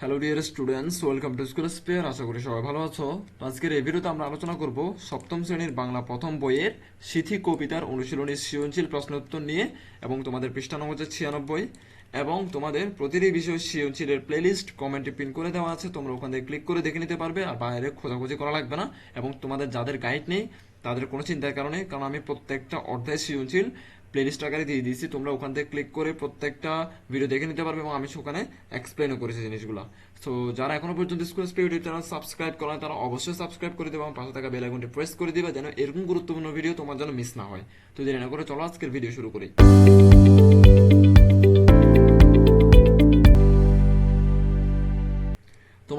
Hello dear students welcome to school spare আশা করি সবাই ভালো আছো। আজকের এই ভিডিওতে আমরা আলোচনা করব সপ্তম শ্রেণির বাংলা প্রথম বইয়ের সিথি কবিতার অনুশীলনী সৃজনশীল প্রশ্ন উত্তর নিয়ে এবং তোমাদের পৃষ্ঠা নম্বর হচ্ছে ছিয়ানব্বই এবং তোমাদের প্রতিটি বিষয় সৃজনশীলের প্লেলিস্ট কমেন্টে পিন করে দেওয়া আছে। তোমরা ওখান থেকে ক্লিক করে দেখে নিতে পারবে আর বাইরে খোঁজাখুঁজি করা লাগবে না এবং তোমাদের যাদের গাইড নেই, তাদের কোনো চিন্তার কারণে, কারণ আমি প্রত্যেকটা অধ্যায় সৃজনশীল প্লেলিস্ট আকারে দিয়ে দিয়েছি। তোমরা ওখান থেকে ক্লিক করে প্রত্যেকটা ভিডিও দেখে নিতে পারবে এবং আমি সেখানে এক্সপ্লেনও করেছি জিনিসগুলো। সো যারা এখনও পর্যন্ত school spare YouTube channel subscribe করেন তারা অবশ্যই সাবস্ক্রাইব করে দেবে এবং পাশে থাকা বেল আইকনটি প্রেস করে দিবে যেন এরকম গুরুত্বপূর্ণ ভিডিও তোমার জন্য মিস না হয়। তো দেরি না করে চলো আজকের ভিডিও শুরু করি।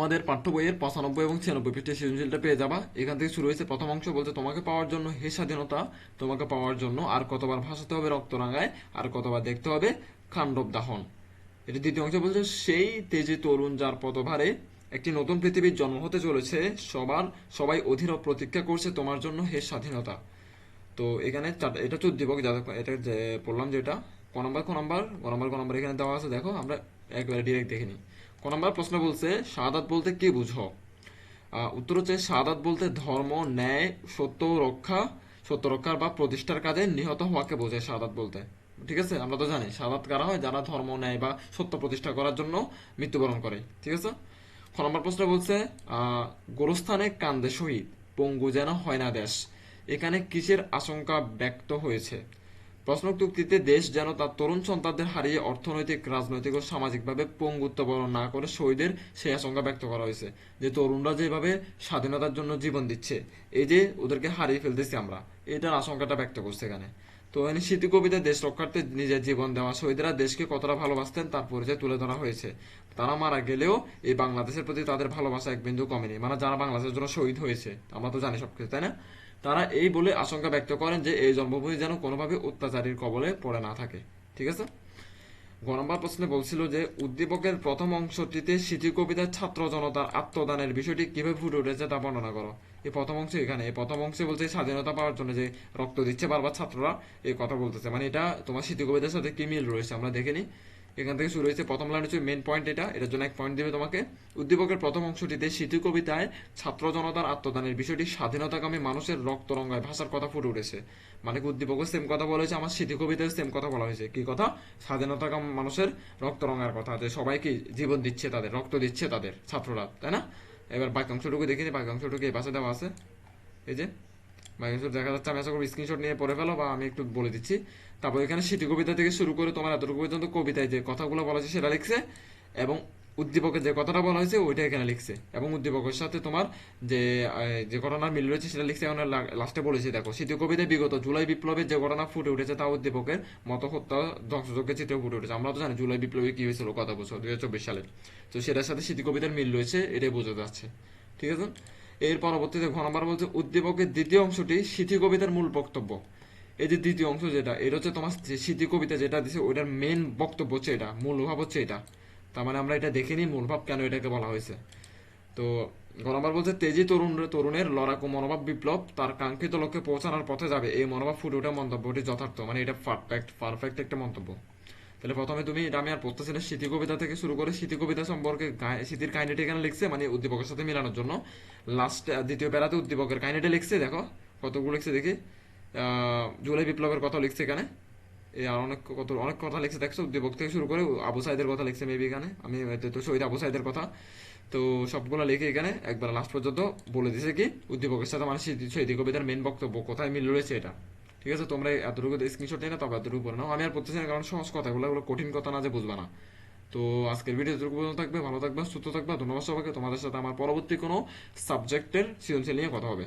তোমাদের পাঠ্য বইয়ের পঁচানব্বই এবং ছিয়ানব্বই পৃষ্ঠে সৃজনশীলটা পেয়ে যাবা। এখান থেকে শুরু হয়েছে প্রথম অংশ বলতে তোমাকে পাওয়ার জন্য হে স্বাধীনতা, তোমাকে পাওয়ার জন্য আর কতবার ভাসাতে হবে রক্তরাঙ্গায় আর কতবার দেখতে হবে খান্ডব দাহন এটি দ্বিতীয় অংশ, বলছে সেই তেজে তরুণ যার পদভারে একটি নতুন পৃথিবীর জন্ম হতে চলেছে, সবার, সবাই অধীর প্রতীক্ষা করছে তোমার জন্য হে স্বাধীনতা। তো এখানে এটা হচ্ছে উদ্দীপক যা এটা বললাম যেটা, ক নম্বর ক নম্বর ক নম্বর ক নম্বর এখানে দেওয়া আছে, দেখো, আমরা একবারে ডিরেক্ট দেখে নিই। নম্বর প্রশ্ন বলছে শাহাদাত বলতে কি বুঝো? উত্তর হচ্ছে শাহাদাত বলতে ধর্ম, ন্যায়, সত্য রক্ষা। সত্য রক্ষার বা প্রতিষ্ঠার কাজে নিহত হওয়াকে বোঝায় শাহাদাত বলতে। ঠিক আছে? আমরা তো জানি শাহাদাত কারা হয়? যারা ধর্ম, ন্যায় বা সত্য প্রতিষ্ঠা করার জন্য মৃত্যুবরণ করে। ঠিক আছে? খ নম্বর প্রশ্ন বলছে গোরস্থানে কান্দে শহীদ, পঙ্গু যেন হয় না দেশ। এখানে কিসের আশঙ্কা ব্যক্ত হয়েছে? প্রশ্নোক্ত উক্তিতে দেশ যেন তার তরুণ সন্তানদের হারিয়ে অর্থনৈতিক, রাজনৈতিক ও সামাজিকভাবে পঙ্গুত্ব বরণ না করে শহীদের সেই আশঙ্কা ব্যক্ত করা হয়েছে যে তরুণরা যেভাবে স্বাধীনতার জন্য জীবন দিচ্ছে, এই যে ওদেরকে হারিয়ে ফেলতেছি আমরা, এটার আশঙ্কাটা ব্যক্ত করছে এখানে। তো এখানে স্মৃতি কবিতা দেশ রক্ষার্থে নিজের জীবন দেওয়া, শহীদরা দেশকে কতটা ভালোবাসতেন তার পরিচয় তুলে ধরা হয়েছে। তারা মারা গেলেও এই বাংলাদেশের প্রতি তাদের ভালোবাসা এক বিন্দু কমেনি মানে যারা বাংলাদেশের জন্য শহীদ হয়েছে, আমরা তো জানি সবকিছু, তাই না? তারা এই বলে আশঙ্কা ব্যক্ত করেন যে এই জন্মভূমি যেন কোনোভাবে অত্যাচারীর কবলে পড়ে না থাকে। ঠিক আছে? গ প্রশ্নে বলছিল যে, উদ্দীপকের প্রথম অংশটিতে স্মৃতি কবিতার ছাত্র জনতার আত্মদানের বিষয়টি কীভাবে ফুটে উঠেছে তা বর্ণনা করো। এই প্রথম অংশ এখানে, এই প্রথম অংশে বলছে স্বাধীনতা পাওয়ার জন্য যে রক্ত দিচ্ছে বারবার ছাত্ররা, এই কথা বলতেছে। মানে এটা তোমার স্মৃতি কবিতার সাথে কি মিল রয়েছে আমরা দেখে নিই। এখান থেকে শুরু হয়েছে প্রথম লাইন হচ্ছে মেন পয়েন্ট এটা। এটার জন্য এক পয়েন্ট দেবে তোমাকে। উদ্দীপকের প্রথম অংশটিতে স্মৃতি কবিতায় ছাত্র জনতার আত্মদানের বিষয়টি স্বাধীনতাকামী মানুষের রক্তরঙ্গায় ভাষার কথা ফুটে উঠেছে। মানে উদ্দীপকও সেম কথা বলা হয়েছে আমার স্মৃতি কবিতায় সেম কথা বলা হয়েছে। কি কথা? স্বাধীনতাকামী মানুষের রক্তরঙ্গার কথা। যে সবাই কি জীবন দিচ্ছে তাদের, রক্ত দিচ্ছে তাদের ছাত্ররা, তাই না? এবার বাক্যাংশটুকু দেখিনি, বাক্যাংশটুকু এই পাশে দেওয়া আছে। এই যে বাক্যাংশ দেখা যাচ্ছে, আমি আশা করি স্ক্রিনশট নিয়ে পড়ে ফেলো বা আমি একটু বলে দিচ্ছি। তারপর এখানে স্মৃতি কবিতা থেকে শুরু করে তোমার এতটুকু পর্যন্ত কবিতায় যে কথাগুলো বলা হয়েছে সেটা লিখছে এবং উদ্দীপকের যে কথাটা বলা হয়েছে ওইটা এখানে লিখছে এবং উদ্দীপকের সাথে তোমার যে যে ঘটনার মিল রয়েছে সেটা লিখছে এখন লাস্টে বলেছে, দেখো স্মৃতি কবিতায় বিগত জুলাই বিপ্লবের যে ঘটনা ফুটে উঠেছে তা উদ্দীপকের মত হত্যা, ধ্বংসযজ্ঞের চিত্রে ফুটে উঠেছে। আমরা তো জানি জুলাই বিপ্লবে কি হয়েছিল কথা বছর, দুই হাজার চব্বিশ সালে। তো সেটার সাথে স্মৃতি কবিতার মিল রয়েছে, এটাই বোঝা যাচ্ছে ঠিক আছে? এর পরবর্তীতে ঘ বলছে, উদ্দীপকের দ্বিতীয় অংশটি স্মৃতি কবিতার মূল বক্তব্য। এই যে দ্বিতীয় অংশ যেটা এটা হচ্ছে তোমার স্মৃতি কবিতা যেটা দিছে, ওইটার মেন বক্তব্য হচ্ছে এটা, মূল ভাব হচ্ছে এটা। তার মানে আমরা এটা দেখে নিই মূল ভাব কেন এটাকে বলা হয়েছে? তো গণবার বলছে, তেজি তরুণ তরুণের লড়াকু মনোভাব বিপ্লব, তার কাঙ্ক্ষিত লক্ষ্যে পৌঁছানোর পথে যাবে। এই মনোভাব ফুটে ওঠা মন্তব্যটি যথার্থ মানে এটা পারফেক্ট পারফেক্ট একটা মন্তব্য। তাহলে প্রথমে তুমি এটা আমি আর পড়তেছি না, স্মৃতি কবিতা থেকে শুরু করে স্মৃতি কবিতা সম্পর্কে স্মৃতির কাহিনীটি এখানে লিখছে মানে উদ্দীপকের সাথে মেলানোর জন্য। লাস্ট দ্বিতীয় প্যারাতে উদ্দীপকের কাহিনীটা লিখছে, দেখো, কতগুলো লিখছে দেখি। জুলাই বিপ্লবের কথা লিখছে এখানে। আর অনেক কত অনেক কথা লিখছে, দেখছ, উদ্দীপক থেকে শুরু করে আবু সাইদের কথা লিখছে মেবি এখানে। আমি তো শহীদ আবু সাইদের কথা। তো সবগুলো লিখে এখানে একবার লাস্ট পর্যন্ত বলে দিছে কি, উদ্দীপকের সাথে মানে স্মৃতি কবিতার মেন বক্তব্য, কোথায় মিল রয়েছে এটা? ঠিক আছে, তোমরা এতটুকু স্ক্রিনশট নিয়ে না তবে এতটুকু বলে নাও। আমি আর পড়তেছি না, কারণ সহজ কথাগুলো এগুলো কঠিন কথা না যে বুঝবে না। তো আজকের ভিডিও এতটুকু পর্যন্ত থাকবে, ভালো থাকবে, সুস্থ থাকবে, ধন্যবাদ সবাইকে। তোমাদের সাথে আমার পরবর্তী কোনো সাবজেক্টের সৃজনশীল নিয়ে কথা হবে।